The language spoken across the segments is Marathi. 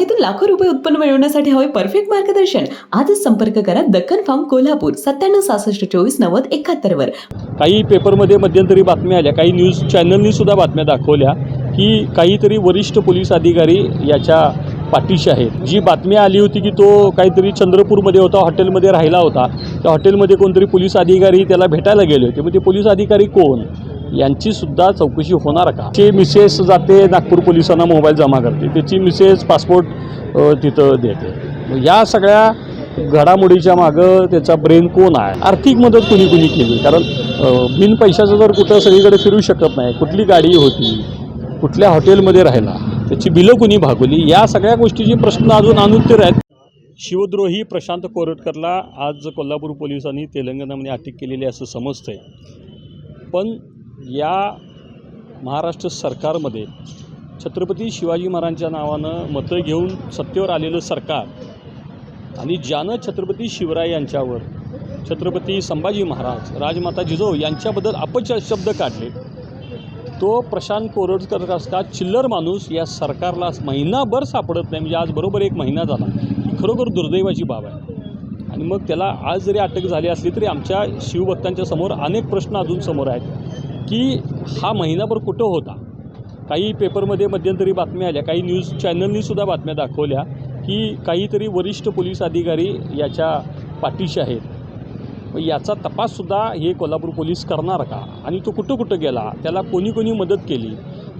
बागेतून लाखो रुपये उत्पन्न मिळवण्यासाठी हवे परफेक्ट मार्गदर्शन. आजच संपर्क करा दक्कन फार्म कोल्हापूर सत्त्याण्णव सहासष्ट चोवीस नव्वद एकाहत्तर वर. काही पेपरमध्ये मध्यंतरी बातम्या आल्या काही न्यूज चॅनलनी सुद्धा बातम्या दाखवल्या की काहीतरी वरिष्ठ पोलीस अधिकारी याच्या पाठीशी आहेत. जी बातमी आली होती की तो काहीतरी चंद्रपूरमध्ये होता हॉटेलमध्ये राहिला होता. त्या हॉटेलमध्ये कोणतरी पोलीस अधिकारी त्याला भेटायला गेले होते. मग ते पोलीस अधिकारी कोण? यांची सुद्धा चौकशी होणार का? ते मिसेस जाते नागपूर पोलिसांना मोबाईल जमा करते. त्याची मिसेस पासपोर्ट तिथं देते. या सगळ्या घडामोडीच्या मागं त्याचा ब्रेन कोण आहे? आर्थिक मदत कुणी कुणी केली? कारण बिन पैशाचं जर कुठं सगळीकडे फिरू शकत नाही कुठली गाडी होती कुठल्या हॉटेलमध्ये राहिला त्याची बिलं कुणी भागवली? या सगळ्या गोष्टीचे प्रश्न अजून अनुत्तर आहेत. शिवद्रोही प्रशांत कोरटकरला आज कोल्हापूर पोलिसांनी तेलंगणामध्ये अटक केलेली असं समजतंय. पण या महाराष्ट्र सरकारमध्ये छत्रपती शिवाजी महाराजांच्या नावानं मतं घेऊन सत्तेवर आलेलं सरकार आणि ज्यानं छत्रपती शिवराय यांच्यावर छत्रपती संभाजी महाराज राजमाता जिजाऊ यांच्याबद्दल अपच शब्द काढले तो प्रशांत कोरडकर असता चिल्लर माणूस या सरकारला महिनाभर सापडत नाही म्हणजे आज बरोबर एक महिना झाला ही खरोखर दुर्दैवाची बाब आहे. आणि मग त्याला आज जरी अटक झाली असली तरी आमच्या शिवभक्तांच्या समोर अनेक प्रश्न अजून समोर आहेत. की हा महिनाभर कुठं होता? काही पेपरमध्ये मध्यंतरी बातम्या आल्या काही न्यूज चॅनलनीसुद्धा बातम्या दाखवल्या की काहीतरी वरिष्ठ पोलीस अधिकारी याच्या पाठीशी आहेत. मग याचा तपाससुद्धा हे कोल्हापूर पोलीस करणार का? आणि तो कुठं कुठं गेला? त्याला कोणी कोणी मदत केली?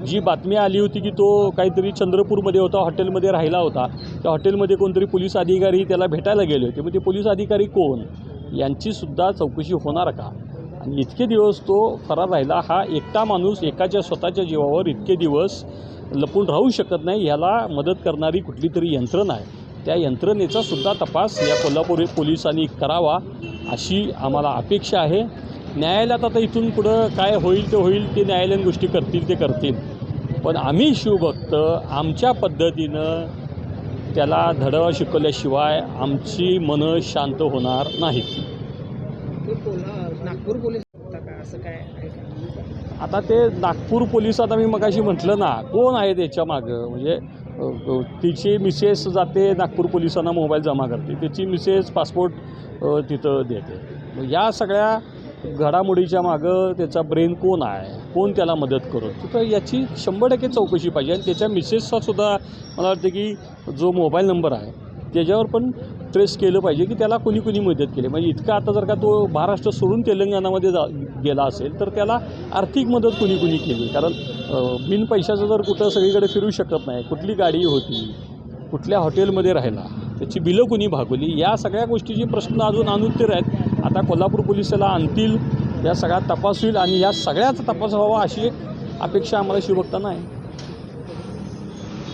जी बातमी आली होती की तो काहीतरी चंद्रपूरमध्ये होता हॉटेलमध्ये राहिला होता. त्या हॉटेलमध्ये कोणतरी पोलीस अधिकारी त्याला भेटायला गेले होते. मग ते पोलीस अधिकारी कोण? यांचीसुद्धा चौकशी होणार का? इतके दिवस तो फरार राहिला हा एकटा माणूस एकाच्या स्वतःच्या जीवावर इतके दिवस लपून राहू शकत नाही ह्याला मदत करणारी कुठली तरी यंत्रणा आहे. त्या यंत्रणेचा सुद्धा तपास या कोल्हापूर पोलिसांनी करावा अशी आम्हाला अपेक्षा आहे. न्यायालयात आता इथून पुढं काय होईल ते होईल ते न्यायालयीन गोष्टी करतील ते करतील. पण आम्ही शिवभक्त आमच्या पद्धतीनं त्याला धडा शिकवल्याशिवाय आमची मनं शांत होणार नाहीत. नागपूर पोलीस असं काय आता ते नागपूर पोलिसात आम्ही मगाशी म्हटलं ना कोण आहे त्याच्या मागं? म्हणजे तिची मिसेस जाते नागपूर पोलिसांना मोबाईल जमा करते. त्याची मिसेस पासपोर्ट तिथं देते. या सगळ्या घडामोडीच्या मागं त्याचा ब्रेन कोण आहे? कोण त्याला मदत करत? तर याची शंभर टक्के चौकशी पाहिजे. आणि त्याच्या मिसेसचा सुद्धा मला वाटतं की जो मोबाईल नंबर आहे त्याच्यावर पण ट्रेस केलं पाहिजे की त्याला कोणी कोणी मदत केली. म्हणजे इतका आता जर का तो महाराष्ट्र सोडून तेलंगणामध्ये जा गेला असेल तर त्याला आर्थिक मदत कोणी कोणी केली. कारण बिन पैशाचं जर कुठं सगळीकडे फिरू शकत नाही कुठली गाडी होती कुठल्या हॉटेलमध्ये राहिला त्याची बिलं कुणी भागवली या सगळ्या गोष्टीचे प्रश्न अजून अनुत्तर आहेत. आता कोल्हापूर पोलिसाला आणतील या सगळ्या तपास होईल आणि या सगळ्याचा तपास व्हावा अशी एक अपेक्षा आम्हाला शिवभक्तांना आहे.